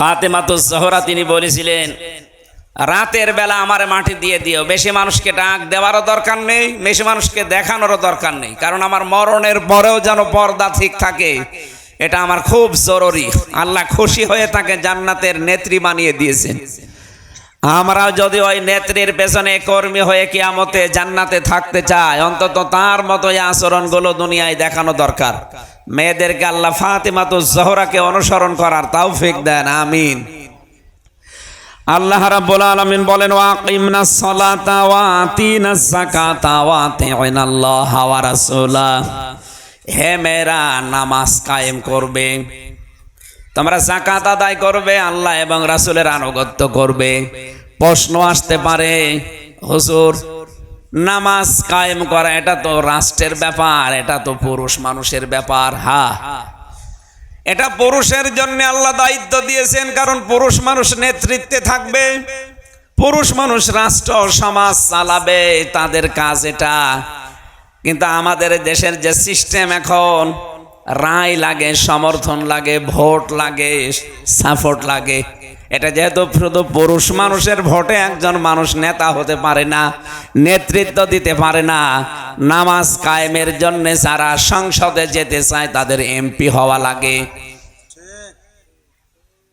ফাতেমাতুস জহরা তিনি বলেছিলেন, রাতের বেলা আমার মাটি দিয়ে দিও। বেশি মানুষকে ডাক দেওয়ারও দরকার নেই, বেশি মানুষকে দেখানোরও দরকার নেই। কারণ আমার মরণের পরেও যেন পর্দা ঠিক থাকে, এটা আমার খুব জরুরি। আল্লাহ খুশি হয়ে তাকে জান্নাতের নেত্রী বানিয়ে দিয়েছেন। আমরাও যদি ওই নেত্রীর পেছনে কর্মী হয়ে কিয়ামতে জান্নাতে থাকতে চাই, অন্তত তার মতো এই আচরণগুলো দুনিয়ায় দেখানো দরকার। মেয়েদেরকে আল্লাহ ফাতিমাতু জহরাকে অনুসরণ করার তৌফিক দেন, আমিন। আল্লাহ রাব্বুল আলামিন বলেন ওয়াকিমনাস সালাতা ওয়া আতিনাস যাকাতা ওয়া আতিনাল্লাহ ওয়া রাসূলা। হে মেয়েরা, নামাজ কায়েম করবে। তোমরা জাকাত আদায় করবে, আল্লাহ এবং রাসূলের আনুগত্য করবে। প্রশ্ন আসতে পারে, হুজুর নামাজ কায়েম করা, এটা তো রাষ্ট্রের ব্যাপার, এটা তো পুরুষ মানুষের ব্যাপার, হা। এটা পুরুষের জন্য আল্লাহ দায়িত্ব দিয়েছেন, কারণ পুরুষ মানুষ নেতৃত্বে থাকবে। পুরুষ মানুষ রাষ্ট্র সমাজ চালাবে, তাদের কাজ এটা। কিন্তু আমাদের দেশের যে সিস্টেম এখন, রায় লাগে, সমর্থন লাগে, ভোট লাগে, সাপোর্ট লাগে। এটা যেহেতু শুধু পুরুষ মানুষের ভোটে একজন মানুষ নেতা হতে পারে না, নেতৃত্ব দিতে পারে না, নামাজ কায়েমের জন্য যারা সংসদে যেতে চায় তাদের এমপি হওয়া লাগে।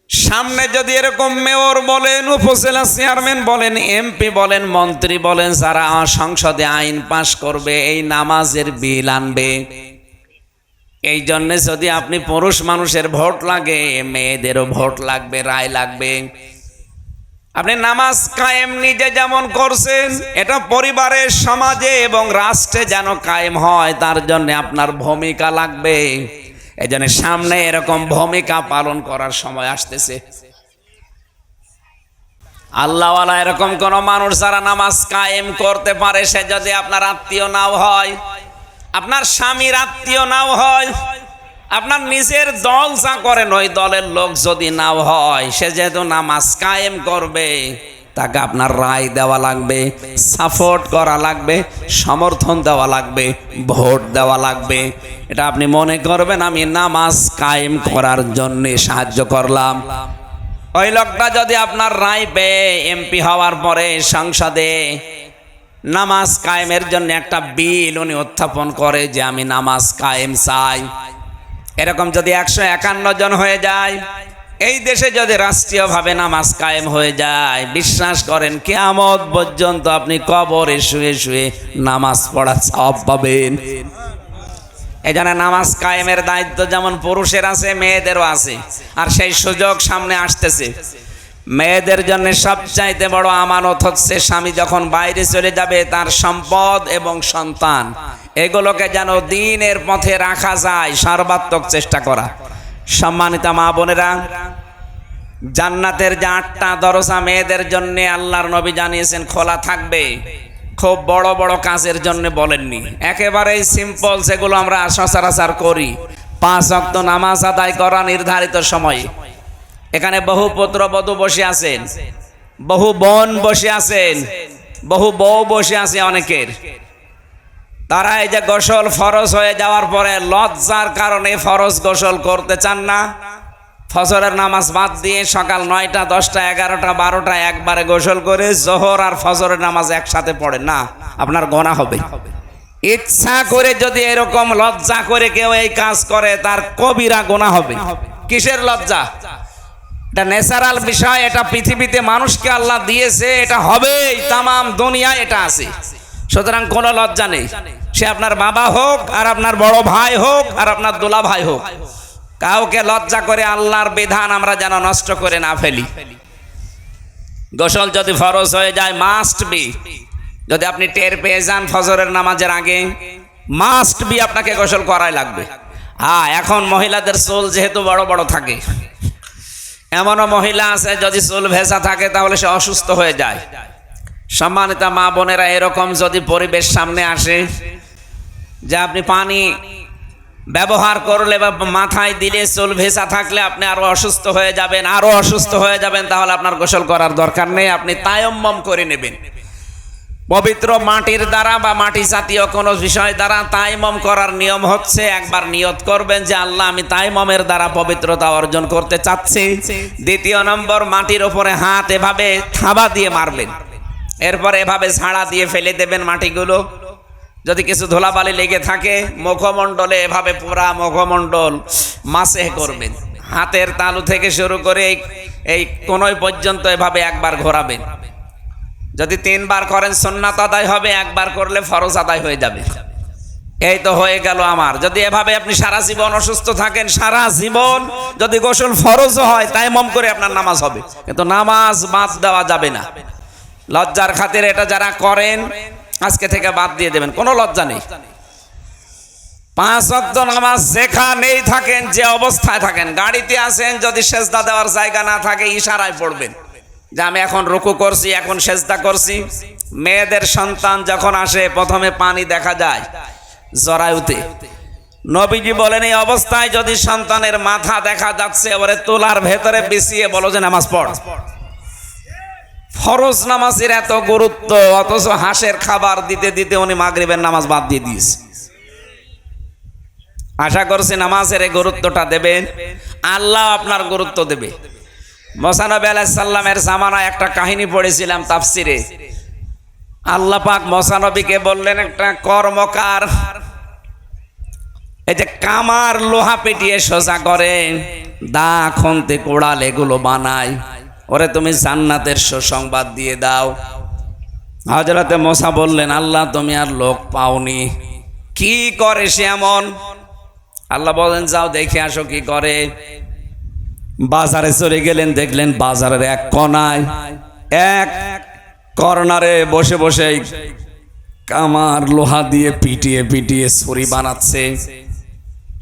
সামনে যদি এরকম মেয়র বলেন, উপজেলা চেয়ারম্যান বলেন এমপি বলেন, মন্ত্রী বলেন, যারা সংসদে আইন পাশ করবে, এই নামাজের বিল আনবে। এই জন্যে যদি আপনি পুরুষ মানুষের ভোট লাগে, মেয়েদেরও ভোট লাগবে, রায় লাগবে। আপনি নামাজ কায়েম নিজে যেমন করছেন, এটা পরিবারের, সমাজে এবং রাষ্ট্রে যেন কায়েম হয়, তার জন্য আপনার ভূমিকা লাগবে। এই জন্য সামনে এরকম ভূমিকা পালন করার সময় আসতেছে। আল্লাহওয়ালা এরকম কোন মানুষ যারা নামাজ কায়েম করতে পারে, সে যদি আপনার আত্মীয় নাও হয় আপনার স্বামীর আত্মীয় নাও হয়, আপনার নিজের দল যা করেন ওই দলের লোক যদি নাও হয়, সে যেহেতু নামাজ কায়েম করবে, তাকে আপনার রায় দেওয়া লাগবে, সাপোর্ট করা লাগবে, সমর্থন দেওয়া লাগবে, ভোট দেওয়া লাগবে। এটা আপনি মনে করবেন, আমি নামাজ কায়েম করার জন্য সাহায্য করলাম। ওই লোকটা যদি আপনার রায় পেয়ে এমপি হওয়ার পরে সংসদে নামাজ কায়েমের জন্য একটা বিল উনি উত্থাপন করে যে আমি নামাজ কায়েম চাই। এরকম যদি একশো একান্ন জন হয়ে যায়, এই দেশে যদি রাষ্ট্রীয়ভাবে নামাজ কায়েম হয়ে যায়, বিশ্বাস করেন কেয়ামত পর্যন্ত আপনি কবরে শুয়ে শুয়ে নামাজ পড়া সব পাবেন। এই জন্য নামাজ কায়েমের দায়িত্ব যেমন পুরুষের আছে, মেয়েদেরও আছে। আর সেই সুযোগ সামনে আসতেছে। মেয়েদের জন্য সবচাইতে বড় আমানত হচ্ছে স্বামী যখন বাইরে চলে যাবে তার সম্পদ এবং সন্তান। এগুলোকে যেন দিনের পথে রাখা যায়, সর্বাত্মক চেষ্টা করা। সম্মানিতা মা বোনেরা, জান্নাতের যে আটটা দরজা মেয়েদের জন্য আল্লাহর নবী জানিয়েছেন, খোলা থাকবে। খুব বড় বড় কাজের জন্য বলেননি। একেবারেই সিম্পল সেগুলো আমরা সচরাচর করি। পাঁচ অক্ত নামাজ আদায় করা নির্ধারিত সময়ে। এখানে বহু পুত্র বধূ বসে আছেন। বহু বোন বসে আছেন। বহু বউ বসে আছে অনেকের। তারা এই যে গোসল ফরজ হয়ে যাওয়ার পরে লজ্জার কারণে ফরজ গোসল করতে চান না। ফজরের নামাজ বাদ দিয়ে সকাল নয়টা, দশটা, এগারোটা, বারোটা একবারে গোসল করে জোহর আর ফজরের নামাজ একসাথে পড়ে না, আপনার গোনা হবে। ইচ্ছা করে যদি এরকম লজ্জা করে কেউ এই কাজ করে, তার কবিরা গোনা হবে। কিসের লজ্জা? এটা ন্যাচারাল বিষয়, এটা পৃথিবীতে মানুষকে আল্লাহ দিয়েছে, এটা হবেই, তামাম দুনিয়া এটা আছে। সুতরাং কোনো লজ্জা নেই। সে আপনার বাবা হোক, আর আপনার বড় ভাই হোক, আর আপনার দোলা ভাই হোক, কাউকে লজ্জা করে আল্লাহর বিধান আমরা যেন নষ্ট করে না ফেলি। গোসল যদি ফরজ হয়ে যায় মাস্ট বি যদি আপনি টের পেয়ে যান ফজরের নামাজের আগে মাস্ট বি আপনাকে গোসল করাই লাগবে। হ্যাঁ এখন মহিলাদের চুল যেহেতু বড় বড় থাকে এমনও মহিলা আছে, যদি চুল ভেজা থাকে তাহলে সে অসুস্থ হয়ে যায়। সম্মানিতা মা বোনেরা, এরকম যদি পরিবেশ সামনে আসে, যে আপনি পানি ব্যবহার করলে বা মাথায় দিলে চুল ভেসা থাকলে আপনি আরও অসুস্থ হয়ে যাবেন আরও অসুস্থ হয়ে যাবেন, তাহলে আপনার গোসল করার দরকার নেই, আপনি তায়ম্মম করে নেবেন। পবিত্র মাটির দ্বারা বা মাটি জাতীয় কোনো বিষয় দ্বারা তাইমম করার নিয়ম হচ্ছে, একবার নিয়ত করবেন যে আল্লাহ আমি তাইমমের দ্বারা পবিত্রতা অর্জন করতে চাচ্ছি। দ্বিতীয় নম্বর, মাটির ওপরে হাত এভাবে থাবা দিয়ে মারবেন। এরপর এভাবে ঝাড়া দিয়ে ফেলে দেবেন মাটিগুলো। যদি কিছু ধুলাবালি লেগে থাকে, মুখমণ্ডলে এভাবে পুরা মুখমণ্ডল মাসে করবেন। হাতের তালু থেকে শুরু করে এই- কোনোই পর্যন্ত এভাবে একবার ঘোরাবেন। যদি তিনবার করেন সন্ন্যাত আদায় হবে, একবার করলে ফরজ আদায় হয়ে যাবে। এই তো হয়ে গেল আমার। যদি এভাবে আপনি সারা জীবন অসুস্থ থাকেন, সারা জীবন যদি গোসল ফরজও হয় তাই মম করে আপনার নামাজ হবে। কিন্তু নামাজ বাদ দেওয়া যাবে না। লজ্জার খাতির এটা যারা করেন, আজকে থেকে বাদ দিয়ে দেবেন, কোনো লজ্জা নেই। পাঁচ অক্ত নামাজ যেখানেই থাকেন, যে অবস্থায় থাকেন, গাড়িতে আসেন, যদি সেজদা দেওয়ার জায়গা না থাকে, ইশারায় পড়বেন। যে আমি এখন রুকু করছি, এখন সেজদা করছি। মেয়েদের সন্তান যখন আসে, প্রথমে পানি দেখা যায় জরায়ুতে। নবীজি বলেন, এই অবস্থায় যদি সন্তানের মাথা দেখা যাচ্ছে এবারে তোলার ভেতরে বিছিয়ে বলো যে নামাজ পড়। ফরজ নামাজের এত গুরুত্ব, অথচ হাঁসের খাবার দিতে দিতে উনি মাগরিবের নামাজ বাদ দিয়ে দিয়েছে। আশা করছি নামাজের এই গুরুত্বটা দেবেন। আল্লাহ আপনার গুরুত্ব দেবে। মোসানবী আলাইসাল্লামের জামানায় একটা কাহিনী পড়েছিলাম তাফসিরে। আল্লাহ পাক মোসানবীকে বললেন, একটা কর্মকার, এই যে কামার লোহা পেটিয়ে সোজা করে দা খন্তে কোড়াল এগুলো বানায়। ওরে তুমি জান্নাতের সুসংবাদ দিয়ে দাও। হজরতে মোসা বললেন, আল্লাহ, তুমি আর লোক পাওনি। কি করে সে এমন? আল্লাহ বলেন, যাও দেখে আসো কি করে? বাজারে চলে গেলেন, দেখলেন বাজারের এক কোনায় এক কর্নারে বসে বসে কামার লোহা দিয়ে পিটিয়ে পিটিয়ে ছুরি বানাচ্ছে।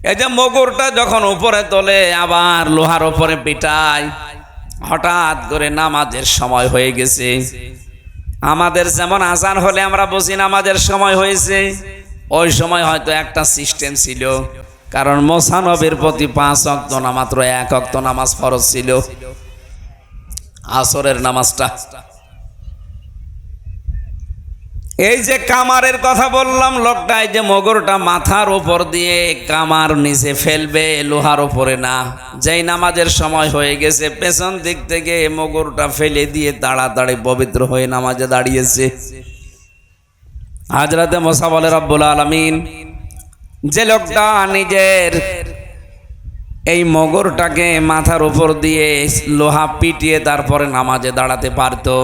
এই যে মগুরটা যখন উপরে তোলে, আবার লোহার উপরে পিটায়, হঠাৎ করে নামাজের সময় হয়ে গেছে। আমাদের যেমন আজান হলে আমরা বুঝি নামাজের সময় হয়েছে, ওই সময় হয়তো একটা সিস্টেম ছিল। কারণ মোসানবের প্রতি পাঁচ অক্ত না, মাত্র এক অক্ত নামাজ ফরজ ছিল। আসরের নামাজটা। এই যে কামারের কথা বললাম, লোকটা এই যে মগরটা মাথার উপর দিয়ে কামার নিচে ফেলবে, লোহার উপরে না। যেই নামাজের সময় হয়ে গেছে, পেছন দিক থেকে মগরটা ফেলে দিয়ে তাড়াতাড়ি পবিত্র হয়ে নামাজে দাঁড়িয়েছে। হাজরাতে মোসা বলে, রব্বুল আলমিন যে লোকটা নিজের এই মগরটাকে মাথার উপর দিয়ে লোহা পিটিয়ে তারপরে নামাজে দাঁড়াতে পারতো।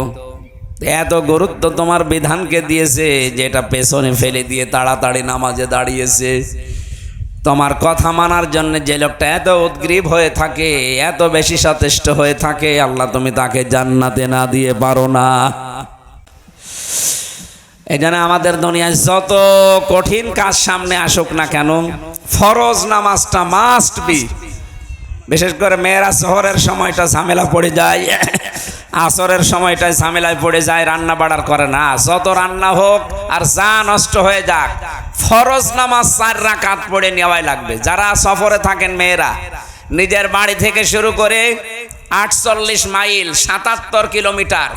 এত গুরুত্ব তোমার বিধানকে দিয়েছে, যেটা পেছনে ফেলে দিয়ে তাড়াতাড়ি নামাজে দাঁড়িয়েছে। তোমার কথা মানার জন্য যে লোকটা এত উদ্গ্রীব হয়ে থাকে, এত বেশি সচেষ্ট হয়ে থাকে, আল্লাহ তুমি তাকে জান্নাতে না দিয়ে পারো না। জন্য আমাদের দুনিয়ায় যত কঠিন কাজ সামনে আসুক না কেন, ফরজ নামাজটা মাস্ট বি বিশেষ করে মেয়েরা শহরের সময়টা ঝামেলা পড়ে যায়, আসরের সময়টায় ঝামেলায় পড়ে যায়, রান্না বাড়ার করে না। যত রান্না হোক আর যা নষ্ট হয়ে যাক, ফরজ নামাজ চার রাকাত পড়ে নেওয়াই লাগবে। যারা সফরে থাকেন মেয়েরা, নিজের বাড়ি থেকে শুরু করে আটচল্লিশ মাইল সাতাত্তর কিলোমিটার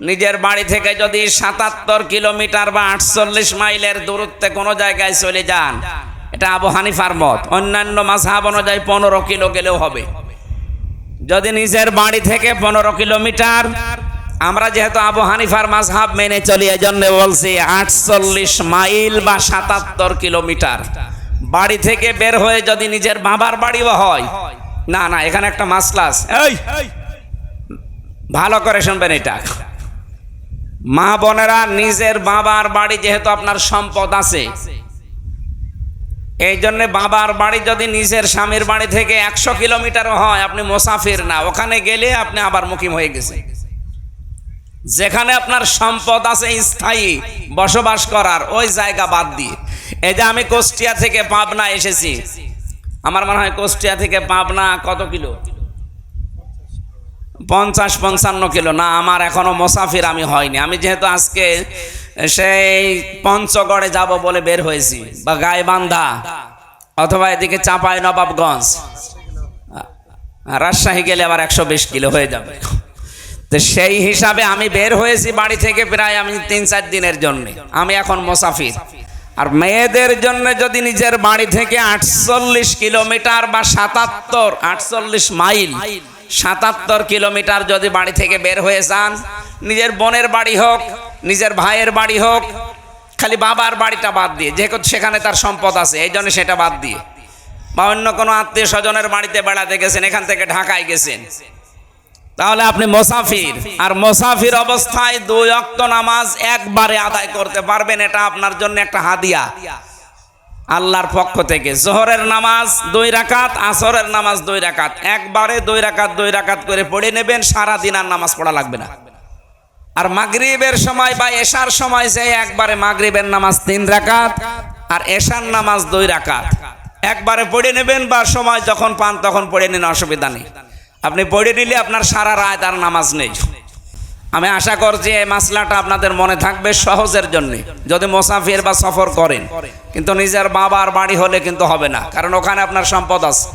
নিজের বাড়ি থেকে যদি সাতাত্তর কিলোমিটার বা আটচল্লিশ মাইলের দূরত্বে কোনো জায়গায় চলে যান, এটা আবু হানিফার মত। অন্যান্য মাঝহাব অনুযায়ী পনেরো কিলো গেলেও হবে। যদি নিজের বাড়ি থেকে পনেরো কিলোমিটার, আমরা যেহেতু আবু হানিফার মাঝহাব মেনে চলি এই জন্য বলছি আটচল্লিশ মাইল বা সাতাত্তর কিলোমিটার। বাড়ি থেকে বের হয়ে যদি নিজের বাবার বাড়িও হয়, না না, এখানে একটা মাসলাস ভালো করে শুনবেন এটা। মা বোনেরা, নিজের বাবার বাড়ি যেহেতু আপনার সম্পদ আছে, এই জন্য বাবার বাড়ি যদি নিজের স্বামীর বাড়ি থেকে একশো কিলোমিটারও হয়, আপনি মোসাফির না। ওখানে গেলে আপনি আবার মুখিম হয়ে গেছে যেখানে আপনার সম্পদ আছে স্থায়ী, বসবাস করার, ওই জায়গা বাদ দিয়ে। এই যে আমি কুষ্টিয়া থেকে পাবনা এসেছি। আমার মনে হয় কুষ্টিয়া থেকে পাবনা কত কিলো? পঞ্চাশ পঞ্চান্ন কিলো। না, আমার এখনও মোসাফির আমি হয়নি। আমি যেহেতু আজকে সেই পঞ্চগড়ে যাব বলে বের হয়েছি, বা গাইবান্ধা, অথবা এদিকে চাপাই নবাবগঞ্জ। রাজশাহী গেলে আবার একশো বিশ কিলো হয়ে যাবে। তো সেই হিসাবে আমি বের হয়েছি বাড়ি থেকে প্রায় আমি তিন চার দিনের জন্যে। আমি এখন মোসাফির। আর মেয়েদের জন্য যদি নিজের বাড়ি থেকে আটচল্লিশ কিলোমিটার বা সাতাত্তর, আটচল্লিশ মাইল সাতাত্তর কিলোমিটার যদি বাড়ি থেকে বের হয়ে যান, নিজের বোনের বাড়ি হোক, নিজের ভাইয়ের বাড়ি হোক, খালি বাবার বাড়িটা বাদ দিয়ে যেহেতু সেখানে তার সম্পদ আছে, এই জন্য সেটা বাদ দিয়ে। বা অন্য কোনো আত্মীয় স্বজনের বাড়িতে বেড়াতে গেছেন, এখান থেকে ঢাকায় গেছেন। তাহলে আপনি মোসাফির, আর মোসাফির অবস্থায় দুই অক্ত নামাজ একবারে আদায় করতে পারবেন, এটা আপনার জন্য একটা হাদিয়া। আল্লাহর পক্ষ থেকে। জোহরের নামাজ দুই রাকাত, আসরের নামাজ দুই রাকাত। একবারে দুই রাকাত দুই রাকাত করে পড়ে নেবেন সারা দিন আর নামাজ পড়া লাগবে না। আর মাগরিবের সময় বা এশার সময় যে একবারে মাগরিবের নামাজ তিন রাকাত আর এশার নামাজ দুই রাকাত। একবারে পড়ে নেবেন বা সময় যখন পান তখন পড়ে নিন, অসুবিধা নেই। আপনি পড়ে নিলে আপনার সারা রাত আর নামাজ নেই। আমি আশা করছি এই মাসলাটা আপনাদের মনে থাকবে সহজের জন্য। যদি মোসাফির বা সফর করেন, কিন্তু নিজের বাবার বাড়ি হলে কিন্তু হবে না, কারণ ওখানে আপনার সম্পদ আছে।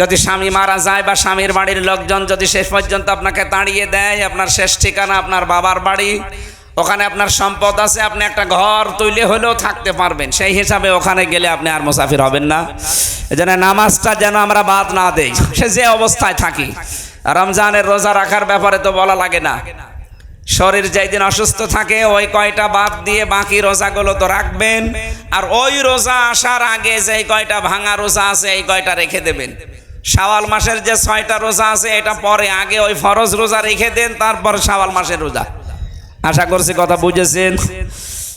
যদি স্বামী মারা যায় বা স্বামীর বাড়ির লোকজন যদি শেষ পর্যন্ত আপনাকে তাড়িয়ে দেয়, আপনার শেষ ঠিকানা আপনার বাবার বাড়ি, ওখানে আপনার সম্পদ আছে, আপনি একটা ঘর তৈরি হলেও থাকতে পারবেন। সেই হিসাবে ওখানে গেলে আপনি আর মুসাফির হবেন না। এজন্য নামাজটা যেন আমরা বাদ না দেই। সে যে অবস্থায় থাকি। রমজানের রোজা রাখার ব্যাপারে তো বলা লাগে না। শরীর যেই দিন অসুস্থ থাকে, ওই কয়টা বাদ দিয়ে বাকি রোজাগুলো তো রাখবেন। আর ওই রোজা আসার আগে যে কয়টা ভাঙা রোজা আছে, এই কয়টা রেখে দেবেন। শাওয়াল মাসের যে ছয়টা রোজা আছে, এটা পরে আগে ওই ফরজ রোজা রেখে দেন, তারপর শাওয়াল মাসের রোজা। আশা করছি কথা বুঝেছেন।